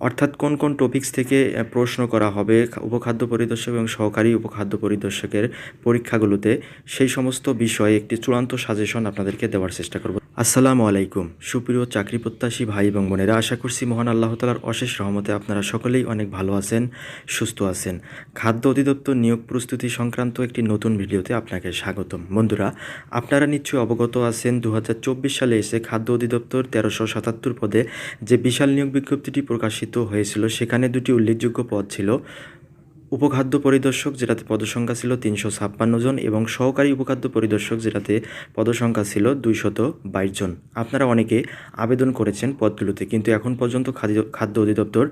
অর্থাৎ কোন কোন টপিকস থেকে প্রশ্ন করা হবে উপখাদ্য পরিদর্শক এবং সহকারী উপখাদ্য পরিদর্শকের পরীক্ষাগুলোতে, সেই সমস্ত বিষয়ে একটি চূড়ান্ত সাজেশন আপনাদেরকে দেওয়ার চেষ্টা করব। আসসালামু আলাইকুম। সুপ্রিয় চাকরি প্রত্যাশী ভাই এবং বোনেরা, আশা করছি মহান আল্লাহ তালার অশেষ রহমতে আপনারা সকলেই অনেক ভালো আছেন, সুস্থ আছেন। খাদ্য অধিদপ্তর নিয়োগ প্রস্তুতি সংক্রান্ত একটি নতুন ভিডিওতে আপনাকে স্বাগতম। বন্ধুরা, আপনারা নিশ্চয়ই অবগত আছেন দু হাজার চব্বিশ সালে এসে খাদ্য অধিদপ্তর তেরোশো সাতাত্তর পদে যে বিশাল নিয়োগ বিজ্ঞপ্তিটি প্রকাশিত হয়েছিল, সেখানে দুটি উল্লেখযোগ্য পদ ছিল। উপখাদ্য পরিদর্শক, যেটাতে পদসংখ্যা ছিল তিনশো ছাপ্পান্ন জন এবং সহকারী উপখাদ্য পরিদর্শক, যেটাতে পদসংখ্যা ছিল দুইশত বাইশ জন। আপনারা অনেকে আবেদন করেছেন পদগুলোতে, কিন্তু এখন পর্যন্ত খাদ্য অধিদপ্তর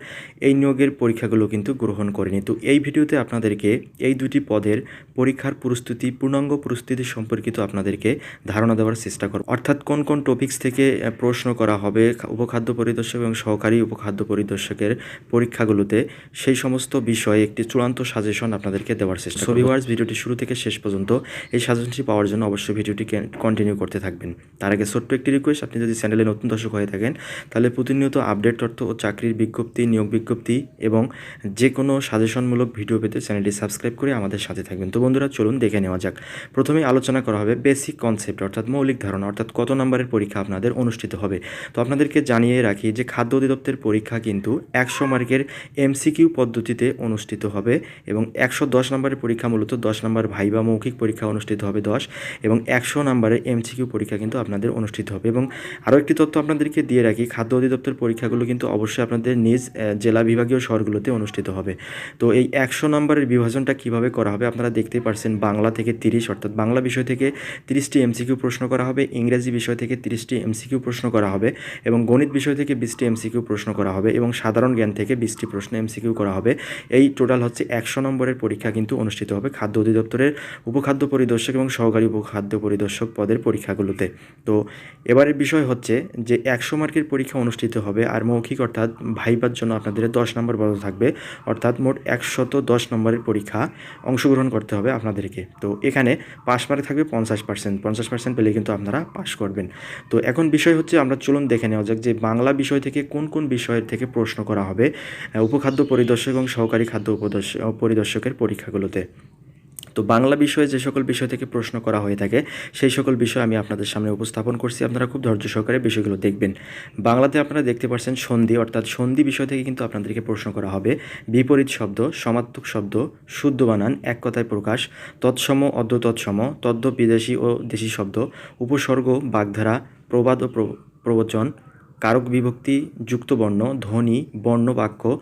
এই নিয়োগের পরীক্ষাগুলো কিন্তু গ্রহণ করেনি। তো এই ভিডিওতে আপনাদেরকে এই দুটি পদের পরীক্ষার প্রস্তুতি, পূর্ণাঙ্গ প্রস্তুতি সম্পর্কিত আপনাদেরকে ধারণা দেওয়ার চেষ্টা করব। অর্থাৎ কোন কোন টপিকস থেকে প্রশ্ন করা হবে উপখাদ্য পরিদর্শক এবং সহকারী উপখাদ্য পরিদর্শকের পরীক্ষাগুলোতে, সেই সমস্ত বিষয়ে একটি চূড়ান্ত সাজেশন আপনাদেরকে দেওয়ার চেষ্টা করব। ভিউয়ার্স ভিডিওটি শুরু থেকে শেষ পর্যন্ত এই সাজেশনটি পাওয়ার জন্য অবশ্যই ভিডিওটি কন্টিনিউ করতে থাকবেন। তার আগে ছোট্ট একটি রিকোয়েস্ট আপনি যদি চ্যানেলে নতুন দর্শক হয়ে থাকেন, তাহলে প্রতিনিয়ত আপডেট তথ্য ও চাকরির বিজ্ঞপ্তি, নিয়োগ বিজ্ঞপ্তি এবং যে কোনো সাজেশনমূলক ভিডিও পেতে চ্যানেলটি সাবস্ক্রাইব করে আমাদের সাথে থাকবেন। তো বন্ধুরা, চলুন দেখে নেওয়া যাক। প্রথমে আলোচনা করা হবে বেসিক কনসেপ্ট অর্থাৎ মৌলিক ধারণা, অর্থাৎ কত নম্বরের পরীক্ষা আপনাদের অনুষ্ঠিত হবে। তো আপনাদেরকে জানিয়ে রাখি যে খাদ্য অধিদপ্তরের পরীক্ষা কিন্তু একশো মার্কের এমসিকিউ পদ্ধতিতে অনুষ্ঠিত হবে। এবং একশো দশ নম্বরের পরীক্ষা মূলত দশ নম্বর ভাইবা মৌখিক পরীক্ষা অনুষ্ঠিত হবে দশ এবং একশো নম্বরের এমসিকিউ পরীক্ষা কিন্তু আপনাদের অনুষ্ঠিত হবে এবং আরও একটি তথ্য আপনাদেরকে দিয়ে রাখি, খাদ্য অধিদপ্তর পরীক্ষাগুলো কিন্তু অবশ্যই আপনাদের নিজ জেলা বিভাগীয় শহরগুলোতে অনুষ্ঠিত হবে। তো এই একশো নম্বরের বিভাজনটা কীভাবে করা হবে আপনারা দেখতেই পারছেন, বাংলা থেকে তিরিশ, অর্থাৎ বাংলা বিষয় থেকে তিরিশটি এমসিকিউ প্রশ্ন করা হবে, ইংরেজি বিষয় থেকে তিরিশটি এমসিকিউ প্রশ্ন করা হবে এবং গণিত বিষয় থেকে বিশটি এমসিকিউ প্রশ্ন করা হবে এবং সাধারণ জ্ঞান থেকে বিশটি প্রশ্ন এমসিকিউ করা হবে। এই টোটাল হচ্ছে একশো নম্বরের পরীক্ষা কিন্তু অনুষ্ঠিত হবে খাদ্য অধিদপ্তরের উপখাদ্য পরিদর্শক এবং সহকারী উপখাদ্য পরিদর্শক পদের পরীক্ষাগুলোতে। তো এবারের বিষয় হচ্ছে যে একশো মার্কের পরীক্ষা অনুষ্ঠিত হবে আর মৌখিক অর্থাৎ ভাইবার জন্য আপনাদের দশ নম্বর বদল থাকবে, অর্থাৎ মোট একশত দশ নম্বরের পরীক্ষা অংশগ্রহণ করতে হবে আপনাদেরকে। তো এখানে পাস মার্ক থাকবে পঞ্চাশ পার্সেন্ট পঞ্চাশ পার্সেন্ট পেলে কিন্তু আপনারা পাস করবেন। তো এখন বিষয় হচ্ছে আমরা চলুন দেখে নেওয়া যাক যে বাংলা বিষয় থেকে কোন কোন বিষয়ের থেকে প্রশ্ন করা হবে। উপখাদ্য পরিদর্শক এবং সহকারী খাদ্য উপদর্শ- পরিদর্শকের পরীক্ষাগুলোতে। তো বাংলা বিষয়ে যে সকল বিষয় থেকে প্রশ্ন করা হয়ে থাকে, সেই সকল বিষয় আমি আপনাদের সামনে উপস্থাপন করছি। আপনারা খুব ধৈর্য সহকারে বিষয়গুলো দেখবেন। বাংলাতে আপনারা দেখতে পাচ্ছেন সন্ধি, অর্থাৎ সন্ধি বিষয় থেকে কিন্তু আপনাদেরকে প্রশ্ন করা হবে। বিপরীত শব্দ, সমাত্মক শব্দ, শুদ্ধ বানান, এক কথায় প্রকাশ, তৎসম অর্ধ তৎসম তদ্য বিদেশি ও দেশি শব্দ, উপসর্গ, বাগধারা, প্রবাদ ও প্র- প্রবচন, কারক বিভক্তি, যুক্ত বর্ণ, ধ্বনি বর্ণ বাক্য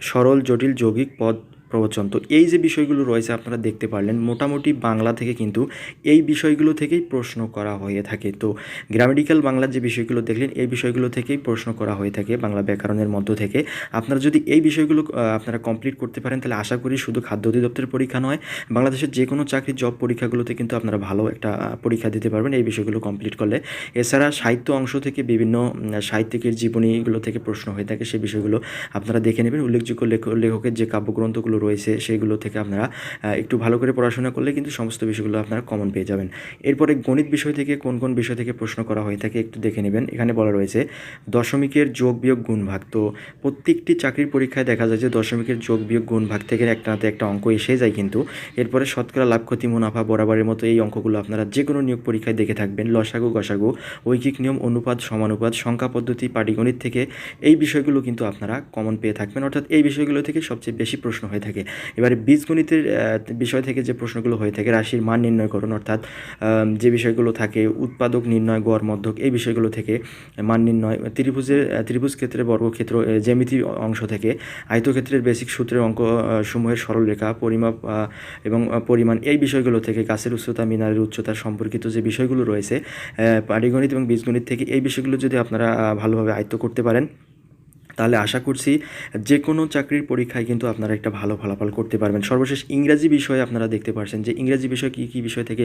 সরল, জটিল, যৌগিক, পদ প্রবচন। তো এই যে বিষয়গুলো রয়েছে আপনারা দেখতে পারলেন, মোটামুটি বাংলা থেকে কিন্তু এই বিষয়গুলো থেকেই প্রশ্ন করা হয়ে থাকে। তো গ্রামেটিক্যাল বাংলার যে বিষয়গুলো দেখলেন, এই বিষয়গুলো থেকেই প্রশ্ন করা হয়ে থাকে বাংলা ব্যাকরণের মধ্য থেকে। আপনারা যদি এই বিষয়গুলো আপনারা কমপ্লিট করতে পারেন, তাহলে আশা করি শুধু খাদ্য অধিদপ্তরের পরীক্ষা নয়, বাংলাদেশের যে কোনো চাকরির জব পরীক্ষাগুলোতে কিন্তু আপনারা ভালো একটা পরীক্ষা দিতে পারবেন এই বিষয়গুলো কমপ্লিট করলে। এছাড়া সাহিত্য অংশ থেকে বিভিন্ন সাহিত্যিকের জীবনীগুলো থেকে প্রশ্ন হয়ে থাকে, সেই বিষয়গুলো আপনারা দেখে নেবেন। উল্লেখযোগ্য লেখ- লেখকের যে কাব্যগ্রন্থগুলো রয়েছে সেগুলো থেকে আপনারা একটু ভালো করে পড়াশোনা করলে কিন্তু সমস্ত বিষয়গুলো আপনারা কমন পেয়ে যাবেন। এরপরে গণিত বিষয় থেকে কোন কোন বিষয় থেকে প্রশ্ন করা হয়ে থাকে একটু দেখে নেবেন। এখানে বলা রয়েছে, দশমিকের যোগ বিয়োগ গুণ ভাগ তো প্রত্যেকটি চাকরির পরীক্ষায় দেখা যায় যে দশমিকের যোগ বিয়োগ গুণ ভাগ থেকে একটা নাতে একটা অঙ্ক এসে যায় কিন্তু। এরপরে শতকরা লাভ, ক্ষতি, মুনাফা বরাবরের মতো এই অঙ্কগুলো আপনারা যে কোনো নিয়োগ পরীক্ষায় দেখে থাকবেন। লসাগু, গসাগু, ঐকিক নিয়ম, অনুপাত, সমানুপাত, সংখ্যা পদ্ধতি, পাটিগণিত থেকে এই বিষয়গুলো কিন্তু আপনারা কমন পেয়ে থাকবেন। অর্থাৎ এই বিষয়গুলো থেকে সবচেয়ে বেশি প্রশ্ন হয়ে থাকে। এবারে বীজগণিতের বিষয় থেকে যে প্রশ্নগুলো হয়ে থাকে রাশির মান নির্ণয়করণ অর্থাৎ যে বিষয়গুলো থাকে উৎপাদক নির্ণয় গড় মধ্যক এই বিষয়গুলো থেকে মান নির্ণয় ত্রিভুজের ত্রিভুজ ক্ষেত্রে বর্গক্ষেত্র জ্যামিতি অংশ থেকে আয়তক্ষেত্রের বেসিক সূত্রের অঙ্ক সমূহের সরলরেখা পরিমাপ এবং পরিমাণ এই বিষয়গুলো থেকে গাছের উচ্চতা মিনারের উচ্চতা সম্পর্কিত যে বিষয়গুলো রয়েছে আহ, পাটিগণিত এবং বীজগণিত থেকে এই বিষয়গুলো যদি আপনারা ভালোভাবে আয়ত্ত করতে পারেন তাহলে আশা করছি যে কোনো চাকরির পরীক্ষায় কিন্তু আপনারা একটা ভালো ফলাফল করতে পারবেন। সর্বশেষ ইংরাজি বিষয়ে আপনারা দেখতে পাচ্ছেন যে ইংরাজি বিষয় কী কী বিষয় থেকে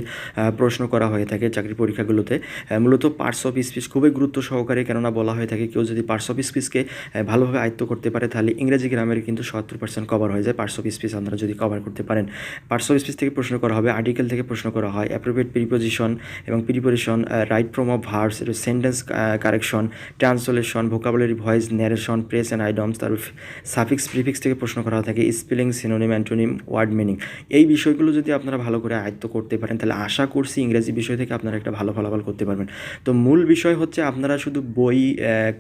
প্রশ্ন করা হয়ে থাকে চাকরির পরীক্ষাগুলোতে। মূলত পার্টস অফ স্পিচ খুবই গুরুত্ব সহকারে কেননা বলা হয়ে থাকে কেউ যদি পার্টস অফ স্পিচকে ভালোভাবে আয়ত্ত করতে পারে তাহলে ইংরেজি গ্রামের কিন্তু সত্তর পার্সেন্ট কভার হয়ে যায়। পার্টস অফ স্পিচ আপনারা যদি কভার করতে পারেন। পার্টস অফ স্পিচ থেকে প্রশ্ন করা হবে আর্টিকেল থেকে প্রশ্ন করা হয় অ্যাপ্রোপ্রিয়েট প্রিপোজিশন এবং preposition right from of verbs sentence correction translation vocabulary voice narration noun phrase and idioms তার সাফিক্স প্রিফিক্স থেকে প্রশ্ন করা থাকে। Spelling synonym antonym word meaning এই বিষয়গুলো যদি আপনারা ভালো করে আয়ত্ত করতে পারেন, তাহলে আশা করছি ইংরেজি বিষয় থেকে আপনারা একটা ভালো ফলাফল করতে পারবেন। তো মূল বিষয় হচ্ছে আপনারা শুধু বই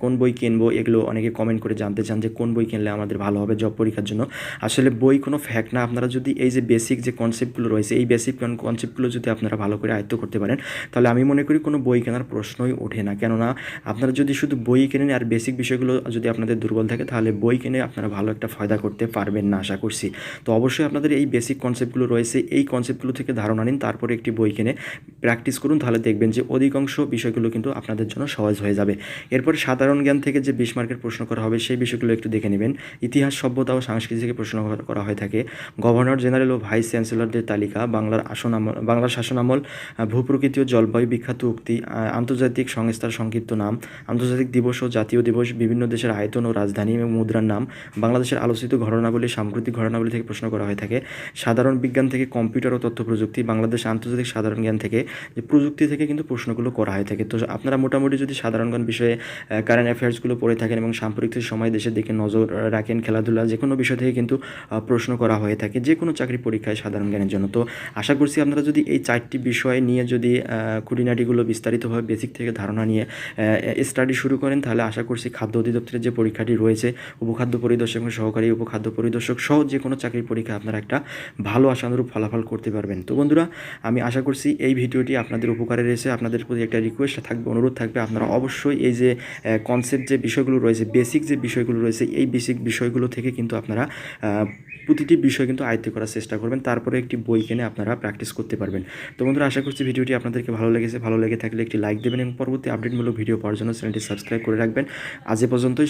কোন বই কিনবো, এগুলো অনেকে কমেন্ট করে জানতে চান যে কোন বই কিনলে আমাদের ভালো হবে জব পরীক্ষার জন্য। আসলে বই কোনো ফ্যাক্ট না, আপনারা যদি এই যে বেসিক যে কনসেপ্টগুলো রয়েছে, এই বেসিক কনসেপ্টগুলো যদি আপনারা ভালো করে আয়ত্ত করতে পারেন, তাহলে আমি মনে করি কোনো বই কেনার প্রশ্নই ওঠে না। কেননা আপনারা যদি শুধু বই কেনেন আর বেসিক বিষয়গুলো যদি আপনাদের দুর্বল থাকে তাহলে বই কিনে আপনারা ভালো একটা ফায়দা করতে পারবেন না আশা করছি। তো অবশ্যই আপনাদের এই বেসিক কনসেপ্টগুলো রয়েছে এই কনসেপ্টগুলো থেকে ধারণা নিন তারপরে একটি বই কিনে প্র্যাকটিস করুন তাহলে দেখবেন যে অধিকাংশ বিষয়গুলো কিন্তু আপনাদের জন্য সহজ হয়ে যাবে। এরপর সাধারণ জ্ঞান থেকে যে বিশ মার্কের প্রশ্ন করা হবে সেই বিষয়গুলো একটু দেখে নেবেন। ইতিহাস সভ্যতা ও সংস্কৃতি থেকে প্রশ্ন করা- হয়ে থাকে। গভর্নর জেনারেল ও ভাইস চ্যান্সেলরদের তালিকা বাংলার আসন আমল বাংলার শাসন আমল আহ, ভূপ্রকৃতি ও জলবায়ু বিখ্যাত উক্তি আন্তর্জাতিক সংস্থার সংক্ষিপ্ত নাম আন্তর্জাতিক দিবস ও জাতীয় দিবস বিভিন্ন দেশের আয়তন ও রাজধানী এবং মুদ্রার নাম বাংলাদেশের আলোচিত ঘটনাবলী, সাম্প্রতিক ঘটনাবলী থেকে প্রশ্ন করা হয়ে থাকে। সাধারণ বিজ্ঞান থেকে কম্পিউটার ও তথ্য প্রযুক্তি, বাংলাদেশ আন্তর্জাতিক সাধারণ জ্ঞান থেকে যে প্রযুক্তি থেকে কিন্তু প্রশ্নগুলো করা হয়ে থাকে। তো আপনারা মোটামুটি যদি সাধারণ জ্ঞান বিষয়ে কারেন্ট অ্যাফেয়ার্সগুলো পড়ে থাকেন এবং সাম্প্রতিক সময় দেশের দিকে নজর রাখেন, খেলাধুলা যে কোনো বিষয় থেকে কিন্তু প্রশ্ন করা হয়ে থাকে যে কোনো চাকরি পরীক্ষায় সাধারণ জ্ঞানের জন্য। তো আশা করছি আপনারা যদি এই চারটি বিষয় নিয়ে যদি খুঁটিনাটিগুলো বিস্তারিতভাবে বেসিক থেকে ধারণা নিয়ে স্টাডি শুরু করেন, তাহলে আশা করছি খাদ্য অধিদপ্তরের যে পরীক্ষাটি রয়েছে। উপখাদ্য পরিদর্শক এবং সহকারী উপখাদ্য পরিদর্শক সহ যে কোনো চাকরির পরীক্ষা আপনারা একটা ভালো আশানুরূপ ফলাফল করতে পারবেন। তো বন্ধুরা, আমি আশা করছি এই ভিডিওটি আপনাদের উপকারে রয়েছে। আপনাদের প্রতি একটা রিকোয়েস্ট থাকবে, অনুরোধ থাকবে। আপনারা অবশ্যই এই যে কনসেপ্ট যে বিষয়গুলো রয়েছে বেসিক যে বিষয়গুলো রয়েছে, এই বেসিক বিষয়গুলো থেকে কিন্তু আপনারা প্রতিটি বিষয় কিন্তু আয়ত্ত করার চেষ্টা করবেন। তারপরে একটি বই কিনে আপনারা প্র্যাকটিস করতে পারবেন। তো বন্ধুরা, আশা করছি ভিডিওটি আপনাদেরকে ভালো লেগেছে। ভালো লেগে থাকলে একটি লাইক দেবেন এবং পরবর্তী আপডেটমূলক ভিডিও পাওয়ার জন্য চ্যানেলটি সাবস্ক্রাইব করে রাখবেন। আজ এ পর্যন্তই।